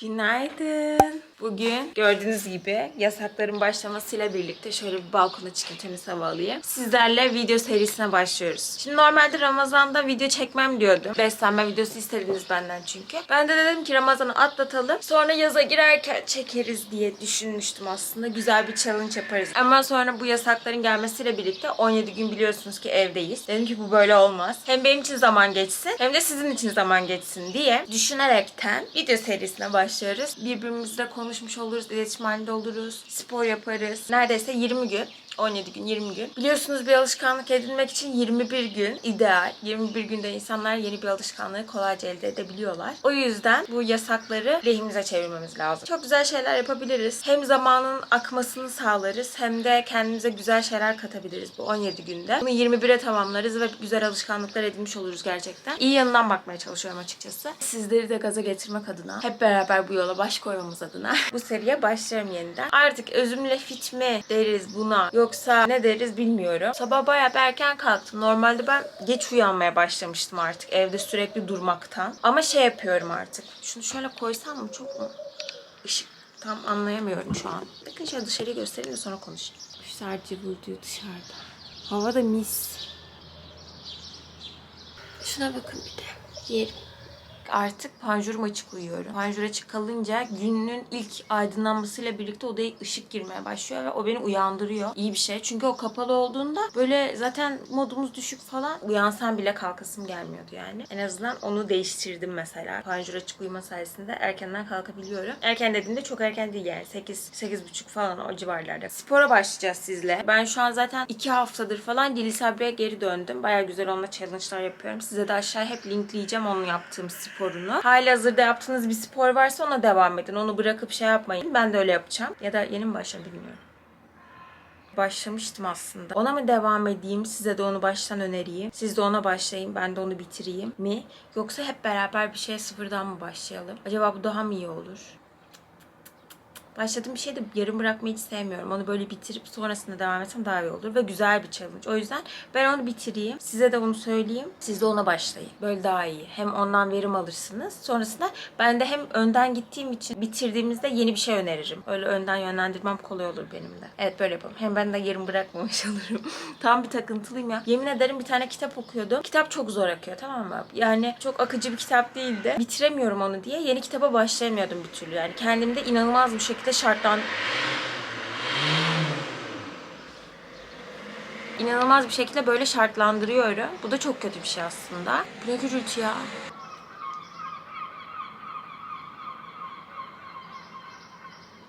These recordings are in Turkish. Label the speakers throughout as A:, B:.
A: Günaydın. Bugün gördüğünüz gibi yasakların başlamasıyla birlikte şöyle bir balkona çıkayım temiz hava alayım. Sizlerle video serisine başlıyoruz. Şimdi normalde Ramazan'da video çekmem diyordum. Beslenme videosu istediniz benden çünkü. Ben de dedim ki Ramazan'ı atlatalım. Sonra yaza girerken çekeriz diye düşünmüştüm aslında. Güzel bir challenge yaparız. Ama sonra bu yasakların gelmesiyle birlikte 17 gün biliyorsunuz ki evdeyiz. Dedim ki bu böyle olmaz. Hem benim için zaman geçsin hem de sizin için zaman geçsin diye düşünerekten video serisine başlıyoruz. Birbirimizle konuşmuş oluruz, iletişim halinde oluruz, spor yaparız. Neredeyse 20 gün 17 gün, 20 gün. Biliyorsunuz bir alışkanlık edinmek için 21 gün ideal. 21 günde insanlar yeni bir alışkanlığı kolayca elde edebiliyorlar. O yüzden bu yasakları lehimize çevirmemiz lazım. Çok güzel şeyler yapabiliriz. Hem zamanın akmasını sağlarız hem de kendimize güzel şeyler katabiliriz bu 17 günde. Bunu 21'e tamamlarız ve güzel alışkanlıklar edinmiş oluruz gerçekten. İyi yanından bakmaya çalışıyorum açıkçası. Sizleri de gaza getirmek adına, hep beraber bu yola baş koymamız adına bu seriye başlıyorum yeniden. Artık özümle fit mi deriz buna yoksa ne deriz bilmiyorum. Sabah bayağı erken kalktım. Normalde ben geç uyanmaya başlamıştım artık evde sürekli durmaktan. Ama şey yapıyorum artık. Şunu şöyle koysam mı çok mu? Işık tam anlayamıyorum şu an. Bakın şöyle dışarıyı göstereyim de sonra konuşayım. Kuşlar cıvıldıyor dışarıda. Hava da mis. Şuna bakın bir de. Yerim. Artık panjurum açık uyuyorum. Panjur açık kalınca günün ilk aydınlanmasıyla birlikte odaya ışık girmeye başlıyor ve o beni uyandırıyor. İyi bir şey. Çünkü o kapalı olduğunda böyle zaten modumuz düşük falan uyansam bile kalkasım gelmiyordu yani. En azından onu değiştirdim mesela. Panjur açık uyuma sayesinde erkenden kalkabiliyorum. Erken dediğimde çok erken değil yani. 8 8.30 falan o civarlarda. Spora başlayacağız sizle. Ben şu an zaten 2 haftadır falan Dili Sabri'ye geri döndüm. Baya güzel onunla challenge'lar yapıyorum. Size de aşağı hep linkleyeceğim onun yaptığım sporunu. Hali hazırda yaptığınız bir spor varsa ona devam edin. Onu bırakıp şey yapmayın. Ben de öyle yapacağım. Ya da yeni mi başladım bilmiyorum. Başlamıştım aslında. Ona mı devam edeyim? Size de onu baştan önereyim. Siz de ona başlayın. Ben de onu bitireyim mi? Yoksa hep beraber bir şeye sıfırdan mı başlayalım? Acaba bu daha mı iyi olur? Başladığım bir şeyi de yarım bırakmayı hiç sevmiyorum. Onu böyle bitirip sonrasında devam etsem daha iyi olur. Ve güzel bir challenge. O yüzden ben onu bitireyim. Size de onu söyleyeyim. Siz de ona başlayın. Böyle daha iyi. Hem ondan verim alırsınız. Sonrasında ben de hem önden gittiğim için bitirdiğimizde yeni bir şey öneririm. Öyle önden yönlendirmem kolay olur benim de. Evet böyle yapalım. Hem ben de yarım bırakmamış olurum. Tam bir takıntılıyım ya. Yemin ederim bir tane kitap okuyordum. Kitap çok zor akıyor tamam mı? Yani çok akıcı bir kitap değildi. Bitiremiyorum onu diye yeni kitaba başlayamıyordum bir türlü. Yani kendimde inanılmaz bir şekilde şartlan inanılmaz bir şekilde böyle şartlandırıyorum. Bu da çok kötü bir şey aslında. Bu ne gürültü ya.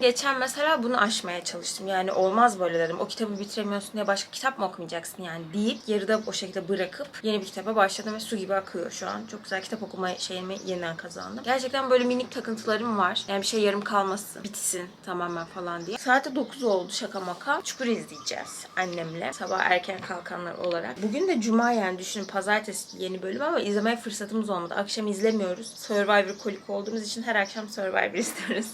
A: Geçen mesela bunu aşmaya çalıştım. Yani olmaz böyle dedim. O kitabı bitiremiyorsun diye başka kitap mı okumayacaksın yani deyip yarıda o şekilde bırakıp yeni bir kitaba başladım ve su gibi akıyor şu an. Çok güzel kitap okuma şeyimi yeniden kazandım. Gerçekten böyle minik takıntılarım var. Yani bir şey yarım kalmasın, bitsin tamamen falan diye. Saate 9 oldu şaka maka. Çukur izleyeceğiz annemle. Sabah erken kalkanlar olarak. Bugün de cuma yani düşünün pazartesi yeni bölüm ama izlemeye fırsatımız olmadı. Akşam izlemiyoruz. Survivor kolik olduğumuz için her akşam Survivor izliyoruz.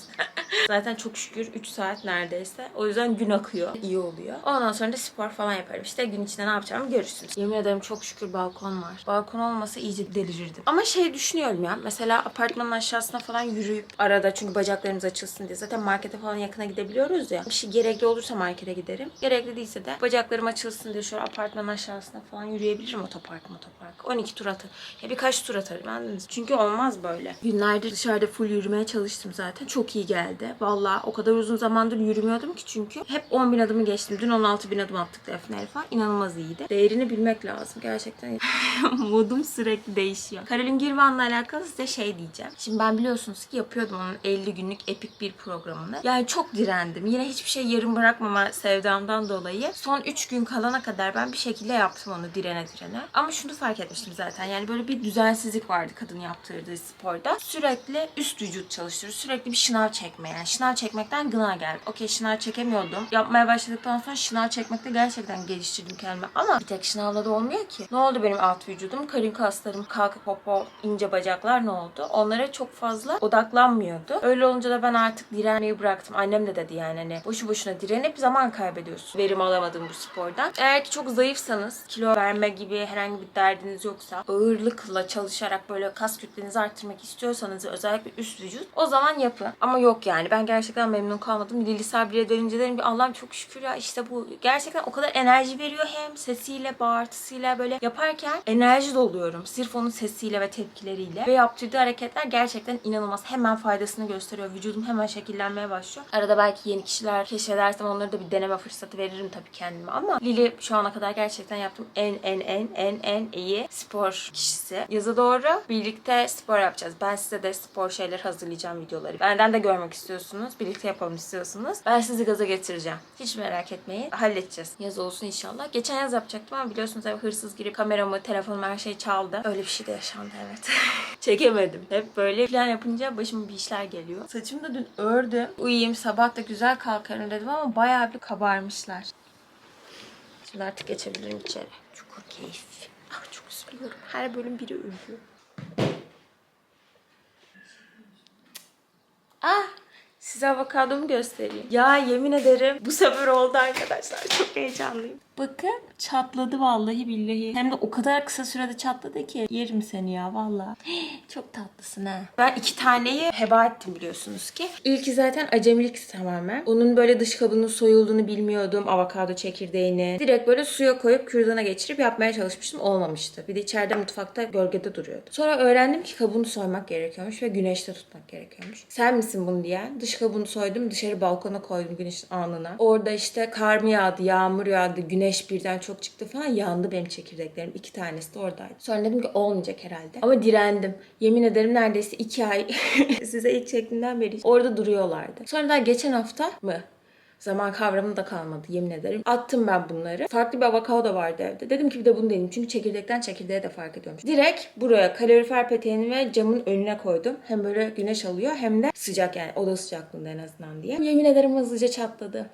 A: Zaten çok şükür 3 saat neredeyse. O yüzden gün akıyor. İyi oluyor. Ondan sonra da spor falan yaparım. İşte gün içinde ne yapacağımı görürsünüz. Yemin ederim çok şükür balkon var. Balkon olmasa iyice delirirdim. Ama şey düşünüyorum ya. Mesela apartmanın aşağısına falan yürüyüp arada çünkü bacaklarımız açılsın diye. Zaten markete falan yakına gidebiliyoruz ya. Bir şey gerekli olursa markete giderim. Gerekli değilse de bacaklarım açılsın diye şöyle apartmanın aşağısına falan yürüyebilirim otopark otopark. 12 tur atar. Ya birkaç tur atarım anladınız. Çünkü olmaz böyle. Günlerdir dışarıda full yürümeye çalıştım zaten. Çok iyi geldi. Vallahi o kadar uzun zamandır yürümüyordum ki çünkü. Hep 10 bin adımı geçtim. Dün 16 bin adım attık Defne falan. İnanılmaz iyiydi. Değerini bilmek lazım. Gerçekten modum sürekli değişiyor. Karolin Girvan'la alakalı size şey diyeceğim. Şimdi ben biliyorsunuz ki yapıyordum onun 50 günlük epik bir programını. Yani çok direndim. Yine hiçbir şey yarım bırakmama sevdamdan dolayı. Son 3 gün kalana kadar ben bir şekilde yaptım onu direne direne. Ama şunu fark etmiştim zaten. Yani böyle bir düzensizlik vardı kadın yaptırdığı sporda. Sürekli üst vücut çalıştırıyor. Sürekli bir şınav çekmeye çekmeye. Yani şınav çekmekten gına geldim. Okey şınav çekemiyordum. Yapmaya başladıktan sonra şınav çekmekte gerçekten geliştirdim kendimi. Ama bir tek şınavla da olmuyor ki. Ne oldu benim alt vücudum? Karın kaslarım, kalkıp popo, ince bacaklar ne oldu? Onlara çok fazla odaklanmıyordu. Öyle olunca da ben artık direnmeyi bıraktım. Annem de dedi yani hani boşu boşuna direnip zaman kaybediyorsun. Verim alamadım bu spordan. Eğer ki çok zayıfsanız, kilo verme gibi herhangi bir derdiniz yoksa, ağırlıkla çalışarak böyle kas kütlenizi arttırmak istiyorsanız özellikle üst vücut o zaman yapın. Ama yok yani ben gerçekten memnun kalmadım. Lili Sabri'ye dönünce dedim ki Allah'ım çok şükür ya işte bu gerçekten o kadar enerji veriyor hem sesiyle, bağırtısıyla böyle yaparken enerji doluyorum. Sırf onun sesiyle ve tepkileriyle. Ve yaptırdığı hareketler gerçekten inanılmaz. Hemen faydasını gösteriyor. Vücudum hemen şekillenmeye başlıyor. Arada belki yeni kişiler keşfedersem onları da bir deneme fırsatı veririm tabii kendime. Ama Lili şu ana kadar gerçekten yaptığım en en en en en iyi spor kişisi. Yaza doğru birlikte spor yapacağız. Ben size de spor şeyler hazırlayacağım videoları. Benden de görmek istiyorsunuz. Birlikte yapalım istiyorsunuz. Ben sizi gaza getireceğim. Hiç merak etmeyin. Halledeceğiz. Yaz olsun inşallah. Geçen yaz yapacaktım ama biliyorsunuz eve hırsız girip kameramı, telefonumu her şeyi çaldı. Öyle bir şey de yaşandı evet. Çekemedim. Hep böyle plan yapınca başıma bir işler geliyor. Saçımı da dün ördüm. Uyuyayım sabah da güzel kalkarım dedim ama bayağı bir kabarmışlar. Şimdi artık geçebilirim içeri. Çukur keyif. Ah çok üzülüyorum. Her bölüm biri ölüyor. Ah size avokadomu göstereyim. Ya yemin ederim bu sefer oldu arkadaşlar. Çok heyecanlıyım. Bakın çatladı vallahi billahi. Hem de o kadar kısa sürede çatladı ki. Yerim seni ya vallahi. Çok tatlısın ha. Ben iki taneyi heba ettim biliyorsunuz ki. İlki zaten acemilik tamamen. Onun böyle dış kabının soyulduğunu bilmiyordum. Avokado çekirdeğini. Direkt böyle suya koyup kürdana geçirip yapmaya çalışmıştım. Olmamıştı. Bir de içeride mutfakta gölgede duruyordu. Sonra öğrendim ki kabuğunu soymak gerekiyormuş ve güneşte tutmak gerekiyormuş. Sen misin bunu diyen? Dış kabuğunu soydum. Dışarı balkona koydum güneşin alnına. Orada işte kar mı yağdı, yağmur yağdı, güneş birden çok çıktı falan. Yandı benim çekirdeklerim. İki tanesi de oradaydı. Sonra dedim ki olmayacak herhalde. Ama direndim. Yemin ederim neredeyse iki ay size ilk çektiğimden beri orada duruyorlardı. Sonra daha geçen hafta mı? Zaman kavramı da kalmadı yemin ederim. Attım ben bunları. Farklı bir avokado vardı evde. Dedim ki bir de bunu deneyeyim. Çünkü çekirdekten çekirdeğe de fark ediyormuş. Direkt buraya kalorifer peteğini ve camın önüne koydum. Hem böyle güneş alıyor hem de sıcak yani oda sıcaklığında en azından diye. Yemin ederim hızlıca çatladı.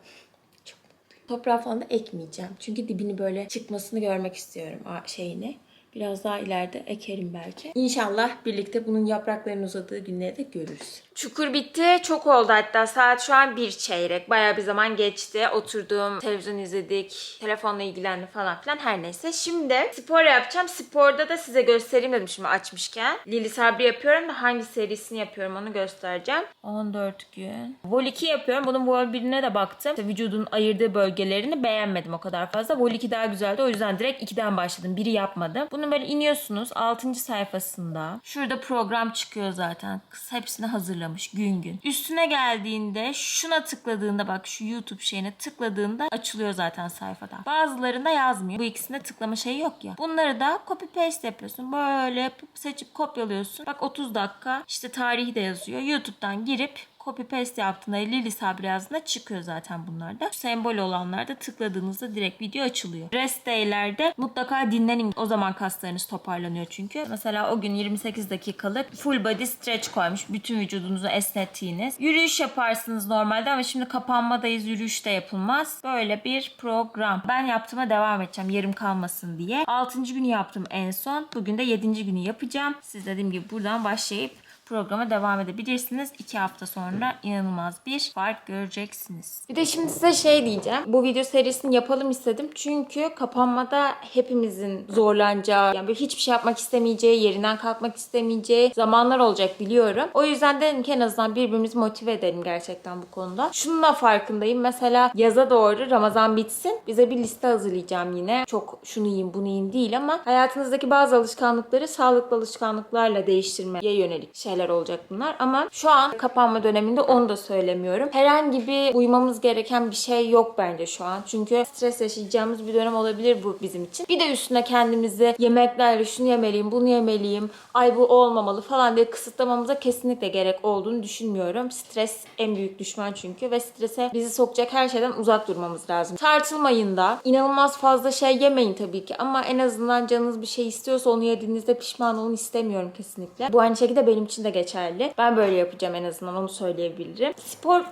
A: Toprağı falan da ekmeyeceğim. Çünkü dibini böyle çıkmasını görmek istiyorum şeyini. Biraz daha ileride ekerim belki. İnşallah birlikte bunun yapraklarının uzadığı günleri de görürüz. Çukur bitti. Çok oldu hatta. Saat şu an bir çeyrek. Bayağı bir zaman geçti. Oturdum, televizyon izledik, telefonla ilgilendim falan filan. Her neyse. Şimdi spor yapacağım. Sporda da size göstereyim dedim şimdi açmışken. Lili Sabri yapıyorum da hangi serisini yapıyorum onu göstereceğim. 14 gün. Vol 2 yapıyorum. Bunun Vol 1'ine de baktım. İşte vücudun ayırdığı bölgelerini beğenmedim o kadar fazla. Vol 2 daha güzeldi. O yüzden direkt 2'den başladım. Biri yapmadım. Bunu böyle iniyorsunuz. 6. sayfasında. Şurada program çıkıyor zaten. Kız hepsini hazırlamış gün gün. Üstüne geldiğinde şuna tıkladığında bak şu YouTube şeyine tıkladığında açılıyor zaten sayfada. Bazılarında yazmıyor. Bu ikisinde tıklama şeyi yok ya. Bunları da copy paste yapıyorsun. Böyle seçip kopyalıyorsun. Bak 30 dakika işte tarihi de yazıyor. YouTube'dan girip copy paste yaptığında Lili Sabri yazdığında çıkıyor zaten bunlar da. Sembol olanlarda tıkladığınızda direkt video açılıyor. Rest day'lerde mutlaka dinlenin. O zaman kaslarınız toparlanıyor çünkü. Mesela o gün 28 dakikalık full body stretch koymuş. Bütün vücudunuzu esnettiğiniz. Yürüyüş yaparsınız normalde ama şimdi kapanmadayız. Yürüyüş de yapılmaz. Böyle bir program. Ben yaptığıma devam edeceğim. Yarım kalmasın diye. 6. günü yaptım en son. Bugün de 7. günü yapacağım. Siz dediğim gibi buradan başlayıp programa devam edebilirsiniz. İki hafta sonra inanılmaz bir fark göreceksiniz. Bir de şimdi size şey diyeceğim. Bu video serisini yapalım istedim. Çünkü kapanmada hepimizin zorlanacağı, yani böyle hiçbir şey yapmak istemeyeceği, yerinden kalkmak istemeyeceği zamanlar olacak biliyorum. O yüzden dedim ki en azından birbirimizi motive edelim gerçekten bu konuda. Şununla farkındayım. Mesela yaza doğru Ramazan bitsin. Bize bir liste hazırlayacağım yine. Çok şunu yiyin bunu yiyin değil ama hayatınızdaki bazı alışkanlıkları sağlıklı alışkanlıklarla değiştirmeye yönelik şeyler olacak bunlar. Ama şu an kapanma döneminde onu da söylemiyorum. Herhangi bir uymamız gereken bir şey yok bence şu an. Çünkü stres yaşayacağımız bir dönem olabilir bu bizim için. Bir de üstüne kendimizi yemeklerle şunu yemeliyim, bunu yemeliyim, ay bu olmamalı falan diye kısıtlamamıza kesinlikle gerek olduğunu düşünmüyorum. Stres en büyük düşman çünkü ve strese bizi sokacak her şeyden uzak durmamız lazım. Tartılmayın da. inanılmaz fazla şey yemeyin tabii ki ama en azından canınız bir şey istiyorsa onu yediğinizde pişman olun istemiyorum kesinlikle. Bu aynı şekilde benim için de geçerli. Ben böyle yapacağım en azından onu söyleyebilirim. Spor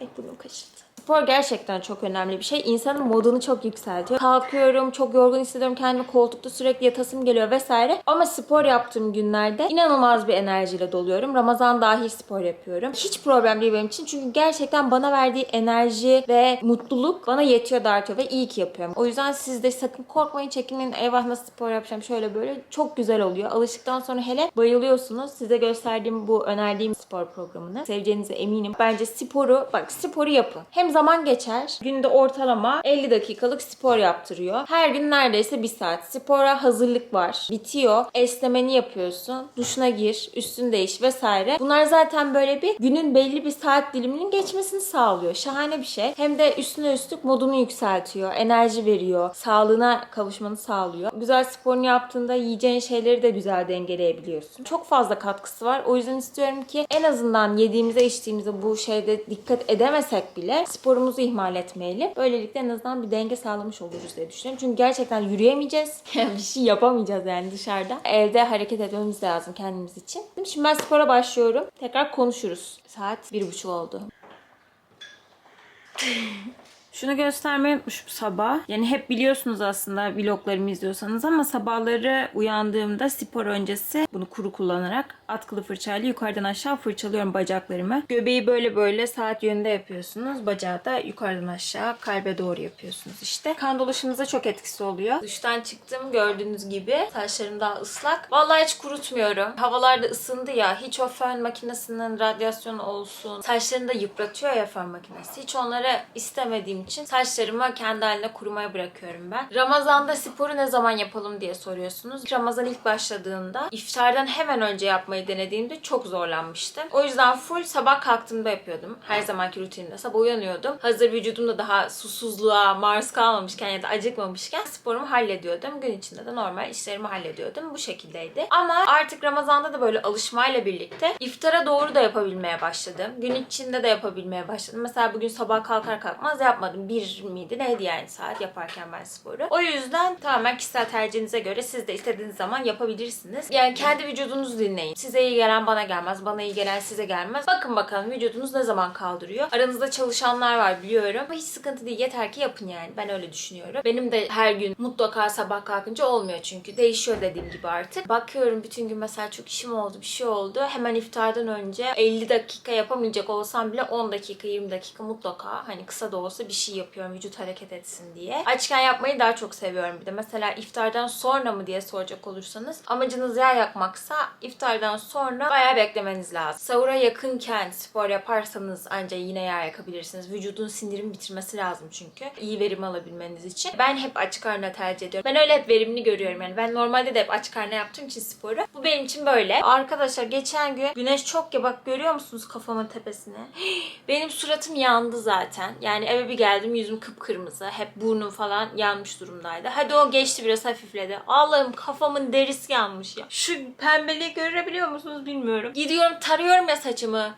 A: Ay burnum kaşındı. Spor gerçekten çok önemli bir şey. İnsanın modunu çok yükseltiyor. Kalkıyorum, çok yorgun hissediyorum kendimi koltukta sürekli yatasım geliyor vesaire. Ama spor yaptığım günlerde inanılmaz bir enerjiyle doluyorum. Ramazan dahil spor yapıyorum. Hiç problem değil benim için. Çünkü gerçekten bana verdiği enerji ve mutluluk bana yetiyor da artıyor ve iyi ki yapıyorum. O yüzden siz de sakın korkmayın, çekinmeyin. Eyvah nasıl spor yapacağım şöyle böyle. Çok güzel oluyor. Alıştıktan sonra hele bayılıyorsunuz. Size gösterdiğim bu önerdiğim spor programını seveceğinize eminim. Bence sporu, bak sporu yapın. Hem zaman geçer. Günde ortalama 50 dakikalık spor yaptırıyor. Her gün neredeyse bir saat. Spora hazırlık var. Bitiyor. Esnemeni yapıyorsun. Duşuna gir. Üstünü değiş vesaire. Bunlar zaten böyle bir günün belli bir saat diliminin geçmesini sağlıyor. Şahane bir şey. Hem de üstüne üstlük modunu yükseltiyor. Enerji veriyor. Sağlığına kavuşmanı sağlıyor. Güzel sporunu yaptığında yiyeceğin şeyleri de güzel dengeleyebiliyorsun. Çok fazla katkısı var. O yüzden istiyorum ki en azından yediğimize içtiğimize bu şeyde dikkat edemesek bile sporumuzu ihmal etmeyelim. Böylelikle en azından bir denge sağlamış oluruz diye düşünüyorum. Çünkü gerçekten yürüyemeyeceğiz. bir şey yapamayacağız yani dışarıda. Evde hareket etmemiz lazım kendimiz için. Şimdi ben spora başlıyorum. Tekrar konuşuruz. Saat bir buçuk oldu. Şunu göstermeyi unutmuşum sabah. Yani hep biliyorsunuz aslında vloglarımı izliyorsanız ama sabahları uyandığımda spor öncesi bunu kuru kullanarak atkılı fırçayla yukarıdan aşağı fırçalıyorum bacaklarımı. Göbeği böyle böyle saat yönünde yapıyorsunuz. Bacağı da yukarıdan aşağı kalbe doğru yapıyorsunuz işte. Kan dolaşımınıza çok etkisi oluyor. Duştan çıktım gördüğünüz gibi. Saçlarım daha ıslak. Vallahi hiç kurutmuyorum. Havalar da ısındı ya. Hiç o fön makinesinin radyasyonu olsun. Saçlarını da yıpratıyor ya fön makinesi. Hiç onları istemediğim için saçlarımı kendi haline kurumaya bırakıyorum ben. Ramazan'da sporu ne zaman yapalım diye soruyorsunuz. Ramazan ilk başladığında iftardan hemen önce yapmayı denediğimde çok zorlanmıştım. O yüzden full sabah kalktığımda yapıyordum. Her zamanki rutinimde sabah uyanıyordum. Hazır vücudumda daha susuzluğa maruz kalmamışken ya da acıkmamışken sporumu hallediyordum. Gün içinde de normal işlerimi hallediyordum. Bu şekildeydi. Ama artık Ramazan'da da böyle alışmayla birlikte iftara doğru da yapabilmeye başladım. Gün içinde de yapabilmeye başladım. Mesela bugün sabah kalkar kalkmaz yapmadım. Bir miydi neydi yani saat yaparken ben sporu. O yüzden tamamen kişisel tercihinize göre siz de istediğiniz zaman yapabilirsiniz. Yani kendi vücudunuzu dinleyin. Size iyi gelen bana gelmez. Bana iyi gelen size gelmez. Bakın bakalım vücudunuz ne zaman kaldırıyor. Aranızda çalışanlar var biliyorum. Ama hiç sıkıntı değil. Yeter ki yapın yani. Ben öyle düşünüyorum. Benim de her gün mutlaka sabah kalkınca olmuyor çünkü. Değişiyor dediğim gibi artık. Bakıyorum bütün gün mesela çok işim oldu, bir şey oldu. Hemen iftardan önce 50 dakika yapamayacak olsam bile 10 dakika, 20 dakika mutlaka hani kısa da olsa bir şey yapıyorum vücut hareket etsin diye. Açken yapmayı daha çok seviyorum bir de. Mesela iftardan sonra mı diye soracak olursanız amacınız yağ yakmaksa iftardan sonra bayağı beklemeniz lazım. Sahura yakınken spor yaparsanız ancak yine yağ yakabilirsiniz. Vücudun sindirim bitirmesi lazım çünkü. iyi verim alabilmeniz için. Ben hep aç karnına tercih ediyorum. Ben öyle hep verimli görüyorum yani. Ben normalde de hep aç karnına yaptığım için sporu. Bu benim için böyle. Arkadaşlar geçen gün güneş çok ya bak görüyor musunuz kafamın tepesine? Benim suratım yandı zaten. Yani eve bir geldim yüzüm kıpkırmızı. Hep burnum falan yanmış durumdaydı. Hadi o geçti biraz hafifledi. Allah'ım kafamın derisi yanmış ya. Şu pembeliği görebiliyor musunuz bilmiyorum. Gidiyorum tarıyorum ya saçımı.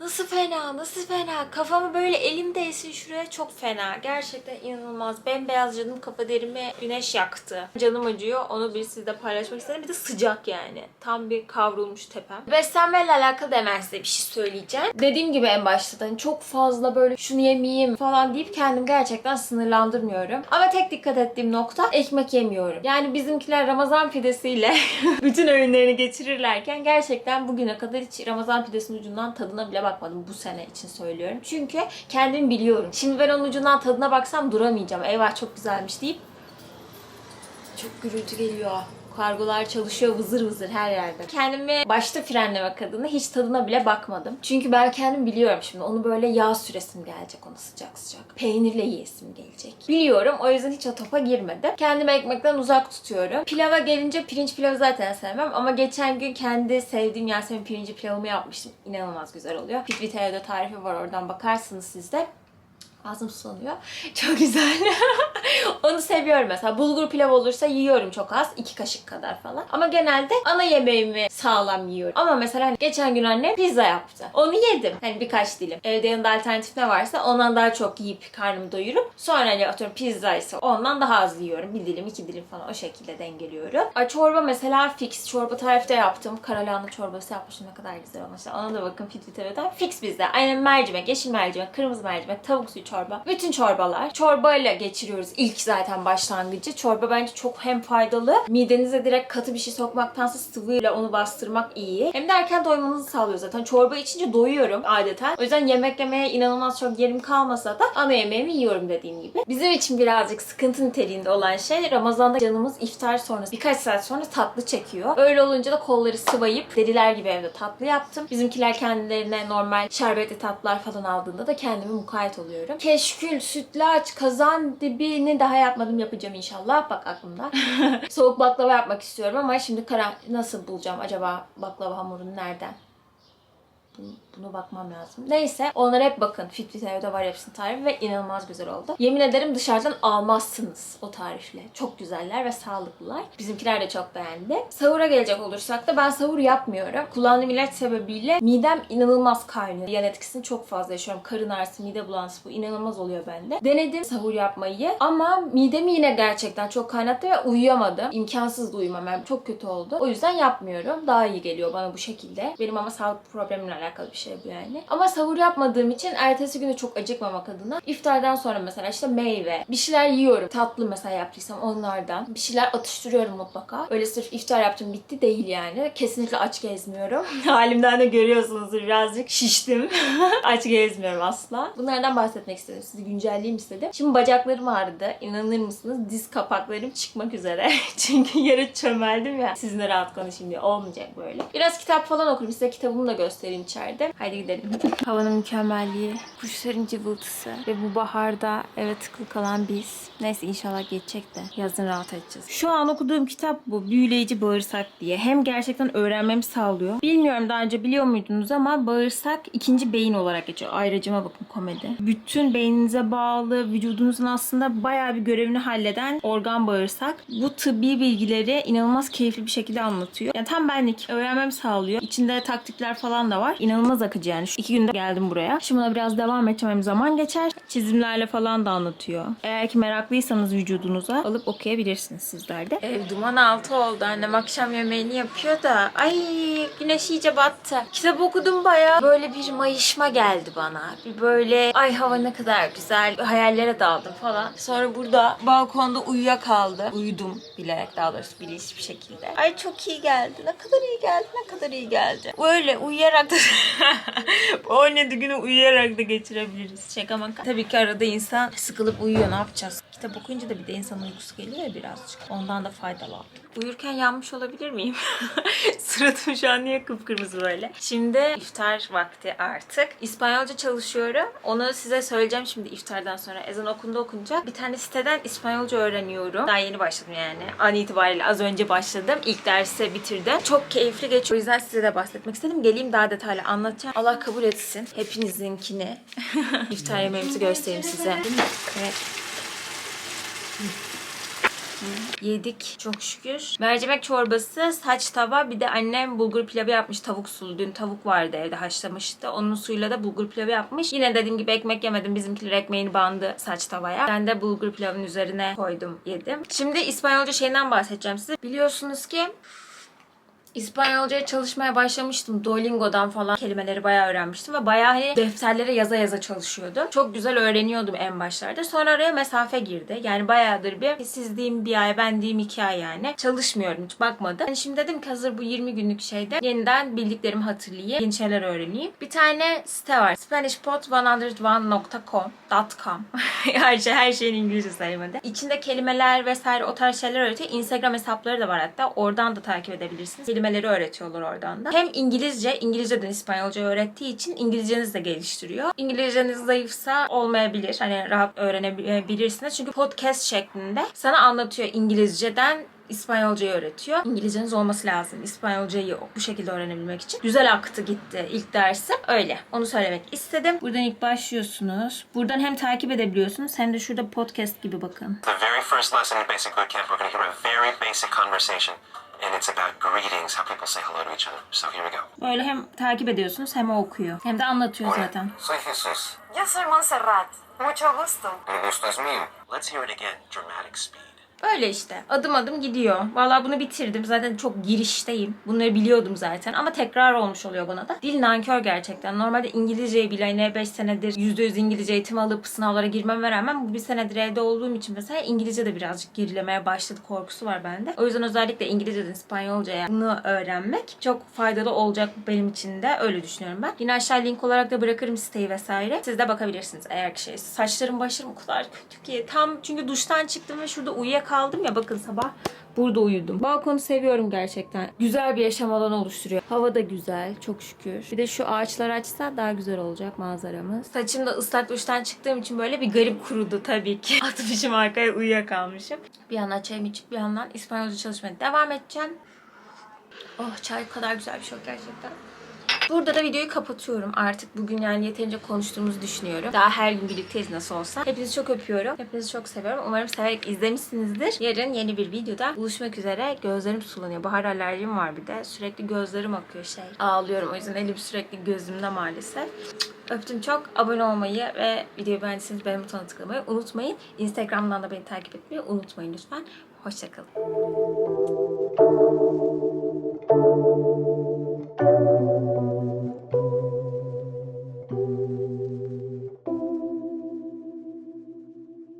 A: Nasıl fena, nasıl fena. Kafamı böyle elim değsin şuraya çok fena. Gerçekten inanılmaz. Bembeyaz canım kafa derimi güneş yaktı. Canım acıyor. Onu bir sizle paylaşmak istedim. Bir de sıcak yani. Tam bir kavrulmuş tepem. Beslenmeyle alakalı da size bir şey söyleyeceğim. Dediğim gibi en başta hani çok fazla böyle şunu yemeyeyim falan deyip kendim gerçekten sınırlandırmıyorum. Ama tek dikkat ettiğim nokta ekmek yemiyorum. Yani bizimkiler Ramazan pidesiyle bütün öğünlerini geçirirlerken gerçekten bugüne kadar hiç Ramazan pidesinin ucundan tadına bile bakmadım bu sene için söylüyorum. Çünkü kendim biliyorum. Şimdi ben onun ucundan tadına baksam duramayacağım. Eyvah çok güzelmiş deyip çok gürültü geliyor. Kargolar çalışıyor vızır vızır her yerde. Kendimi başta frenlemek adına hiç tadına bile bakmadım. Çünkü ben kendim biliyorum şimdi onu böyle yağ süresim gelecek ona sıcak sıcak. Peynirle yiyesim gelecek. Biliyorum o yüzden hiç o topa girmedim. Kendimi ekmekten uzak tutuyorum. Pilava gelince pirinç pilavı zaten sevmem ama geçen gün kendi sevdiğim Yasemin pirinci pilavımı yapmıştım. İnanılmaz güzel oluyor. Fitvite'de tarifi var oradan bakarsınız siz de. Ağzım sulanıyor. Çok güzel. Onu seviyorum mesela. Bulgur pilav olursa yiyorum çok az. iki kaşık kadar falan. Ama genelde ana yemeğimi sağlam yiyorum. Ama mesela hani geçen gün annem pizza yaptı. Onu yedim. Hani birkaç dilim. Evde yanında alternatif ne varsa ondan daha çok yiyip karnımı doyurup sonra hani atıyorum pizza ise ondan daha az yiyorum. Bir dilim iki dilim falan o şekilde dengeliyorum. Ay, çorba mesela fix. Çorba tarifte yaptım. Karalahana çorbası yapmışım. Ne kadar güzel olmuş. Ona da bakın Fit TV'den. Fix bizde. Aynen mercimek, yeşil mercimek, kırmızı mercimek, tavuk suyu çorba. Bütün çorbalar. Çorbayla geçiriyoruz ilk zaten başlangıcı. Çorba bence çok hem faydalı. Midenize direkt katı bir şey sokmaktansa sıvıyla onu bastırmak iyi. Hem de erken doymanızı sağlıyor zaten. Çorba içince doyuyorum adeta. O yüzden yemek yemeye inanılmaz çok yerim kalmasa da ana yemeğimi yiyorum dediğim gibi. Bizim için birazcık sıkıntı niteliğinde olan şey Ramazan'da canımız iftar sonrası birkaç saat sonra tatlı çekiyor. Öyle olunca da kolları sıvayıp deliler gibi evde tatlı yaptım. Bizimkiler kendilerine normal şerbetli tatlılar falan aldığında da kendime mukayyet oluyorum. Keşkül, sütlaç, kazan dibini daha yapmadım yapacağım inşallah. Bak aklımda. Soğuk baklava yapmak istiyorum ama şimdi karar nasıl bulacağım acaba baklava hamurunu nereden? Bu- Buna bakmam lazım. Neyse onlara hep bakın. Fit Fit evde var hepsinin tarifi ve inanılmaz güzel oldu. Yemin ederim dışarıdan almazsınız o tarifle. Çok güzeller ve sağlıklılar. Bizimkiler de çok beğendi. Sahura gelecek olursak da ben sahur yapmıyorum. Kullandığım ilaç sebebiyle midem inanılmaz kaynıyor. Yan etkisini çok fazla yaşıyorum. Karın ağrısı, mide bulantısı bu inanılmaz oluyor bende. Denedim sahur yapmayı ama midemi yine gerçekten çok kaynattı ve uyuyamadım. İmkansızdı uyumam. Yani çok kötü oldu. O yüzden yapmıyorum. Daha iyi geliyor bana bu şekilde. Benim ama sağlık problemimle alakalı bir şey bu yani. Ama sahur yapmadığım için ertesi günü çok acıkmamak adına iftardan sonra mesela işte meyve, bir şeyler yiyorum. Tatlı mesela yaptıysam onlardan. Bir şeyler atıştırıyorum mutlaka. Öyle sırf iftar yaptım bitti değil yani. Kesinlikle aç gezmiyorum. Halimden de görüyorsunuzdur birazcık şiştim. aç gezmiyorum asla. Bunlardan bahsetmek istedim. Sizi güncelleyeyim istedim. Şimdi bacaklarım ağrıdı. İnanır mısınız? Diz kapaklarım çıkmak üzere. Çünkü yere çömeldim ya. Sizinle rahat konuşayım diye. Olmayacak böyle. Biraz kitap falan okurum. Size kitabımı da göstereyim içeride. Haydi gidelim. Havanın mükemmelliği, kuşların cıvıltısı ve bu baharda eve tıkılı kalan biz. Neyse inşallah geçecek de yazın rahat edeceğiz. Şu an okuduğum kitap bu. Büyüleyici Bağırsak diye. Hem gerçekten öğrenmemi sağlıyor. Bilmiyorum daha önce biliyor muydunuz ama bağırsak ikinci beyin olarak geçiyor. Ayrıcıma bakın komedi. Bütün beyninize bağlı, vücudunuzun aslında bayağı bir görevini halleden organ bağırsak. Bu tıbbi bilgileri inanılmaz keyifli bir şekilde anlatıyor. Yani tam benlik. Öğrenmemi sağlıyor. İçinde taktikler falan da var. İnanılmaz akıcı yani. Şu iki günde geldim buraya. Şimdi buna biraz devam edeceğim. Zaman geçer. Çizimlerle falan da anlatıyor. Eğer ki meraklıysanız vücudunuza alıp okuyabilirsiniz sizler de. Ev duman altı oldu. Annem akşam yemeğini yapıyor da. Ay güneş iyice battı. Kitap okudum bayağı. Böyle bir mayışma geldi bana. Bir böyle ay hava ne kadar güzel. Hayallere daldım falan. Sonra burada balkonda uyuyakaldı. Uyudum bilerek daha doğrusu bilinçli bir şekilde. Ay çok iyi geldi. Ne kadar iyi geldi. Ne kadar iyi geldi. Böyle uyuyarak da 17 günü uyuyarak da geçirebiliriz. Şaka maka. Tabii ki arada insan sıkılıp uyuyor. Ne yapacağız? Kitap okuyunca da bir de insan uykusu geliyor ya birazcık. Ondan da faydalandım. Uyurken yanmış olabilir miyim? Suratım şu an niye kıpkırmızı böyle? Şimdi iftar vakti artık. İspanyolca çalışıyorum. Onu size söyleyeceğim şimdi iftardan sonra. Ezan okundu okunca. Bir tane siteden İspanyolca öğreniyorum. Daha yeni başladım yani. An itibariyle az önce başladım. İlk dersi bitirdim. Çok keyifli geçiyor. O yüzden size de bahsetmek istedim. Geleyim daha detaylı anlatacağım. Allah kabul etsin. Hepinizinkini. İftar yemeğimizi göstereyim size. Evet. Yedik çok şükür. Mercimek çorbası, saç tava bir de annem bulgur pilavı yapmış tavuk sulu. Dün tavuk vardı evde haşlamıştı. Onun suyuyla da bulgur pilavı yapmış. Yine dediğim gibi ekmek yemedim. Bizimkiler ekmeğini bandı saç tavaya. Ben de bulgur pilavın üzerine koydum yedim. Şimdi İspanyolca şeyden bahsedeceğim size. Biliyorsunuz ki İspanyolcaya çalışmaya başlamıştım. Duolingo'dan falan kelimeleri bayağı öğrenmiştim ve bayağı hani defterlere yaza yaza çalışıyordum. Çok güzel öğreniyordum en başlarda. Sonra araya mesafe girdi. Yani bayağıdır bir siz diyeyim bir ay ben diyeyim iki ay yani. Çalışmıyorum hiç bakmadım. Yani şimdi dedim ki hazır bu 20 günlük şeyde yeniden bildiklerimi hatırlayayım. Yeni şeyler öğreneyim. Bir tane site var. SpanishPod101.com .com her şey her şeyin İngilizce saymadı. İçinde kelimeler vesaire o tarz şeyler öğretiyor. Instagram hesapları da var hatta. Oradan da takip edebilirsiniz. Kelimeleri öğretiyorlar oradan da. Hem İngilizce, İngilizceden İspanyolca öğrettiği için İngilizcenizi de geliştiriyor. İngilizceniz zayıfsa olmayabilir. Hani rahat öğrenebilirsiniz. Çünkü podcast şeklinde sana anlatıyor İngilizceden İspanyolcayı öğretiyor. İngilizceniz olması lazım. İspanyolcayı bu şekilde öğrenebilmek için. Güzel aktı gitti ilk dersi. Öyle. Onu söylemek istedim. Buradan ilk başlıyorsunuz. Buradan hem takip edebiliyorsunuz hem de şurada podcast gibi bakın.
B: The very first lesson in Basic Bootcamp, we're going to hear a very basic conversation, and it's about greetings, how people say hello to each other. So here we go.
A: Böyle hem takip ediyorsunuz hem o okuyor. Hem de anlatıyor zaten.
B: Soy Jesus.
C: Yo soy Montserrat. Mucho gusto.
B: El gusto es mío. Let's hear it again. Dramatic speed.
A: Öyle işte. Adım adım gidiyor. Vallahi bunu bitirdim. Zaten çok girişteyim. Bunları biliyordum zaten. Ama tekrar olmuş oluyor bana da. Dil nankör gerçekten. Normalde İngilizceyi bile hani 5 senedir %100 İngilizce eğitim alıp sınavlara girmeme rağmen bu bir senedir evde olduğum için mesela İngilizce de birazcık gerilemeye başladı korkusu var bende. O yüzden özellikle İngilizceden İspanyolcaya bunu öğrenmek çok faydalı olacak benim için de. Öyle düşünüyorum ben. Yine aşağı link olarak da bırakırım siteyi vesaire. Siz de bakabilirsiniz eğer ki şey. Saçlarım başlarım o kadar kötü ki. Tam çünkü duştan çıktım ve şurada uyuyakaldım ya bakın sabah burada uyudum. Balkonu seviyorum gerçekten. Güzel bir yaşam alanı oluşturuyor. Hava da güzel çok şükür. Bir de şu ağaçlar açsa daha güzel olacak manzaramız. Saçım da ıslak duştan çıktığım için böyle bir garip kurudu tabii ki. Atmışım arkaya uyuyakalmışım. Bir yandan çayımı içip bir yandan İspanyolca çalışmaya devam edeceğim. Oh çay kadar güzel bir şey gerçekten. Burada da videoyu kapatıyorum artık. Bugün yani yeterince konuştuğumuzu düşünüyorum. Daha her gün birlikteyiz nasıl olsa. Hepinizi çok öpüyorum. Hepinizi çok seviyorum. Umarım severek izlemişsinizdir. Yarın yeni bir videoda buluşmak üzere. Gözlerim sulanıyor. Bahar alerjim var bir de. Sürekli gözlerim akıyor şey. Ağlıyorum. O yüzden elim sürekli gözümde maalesef. Öptüm çok. Abone olmayı ve videoyu beğendiyseniz beğen butonuna tıklamayı unutmayın. Instagram'dan da beni takip etmeyi unutmayın lütfen. Hoşçakalın.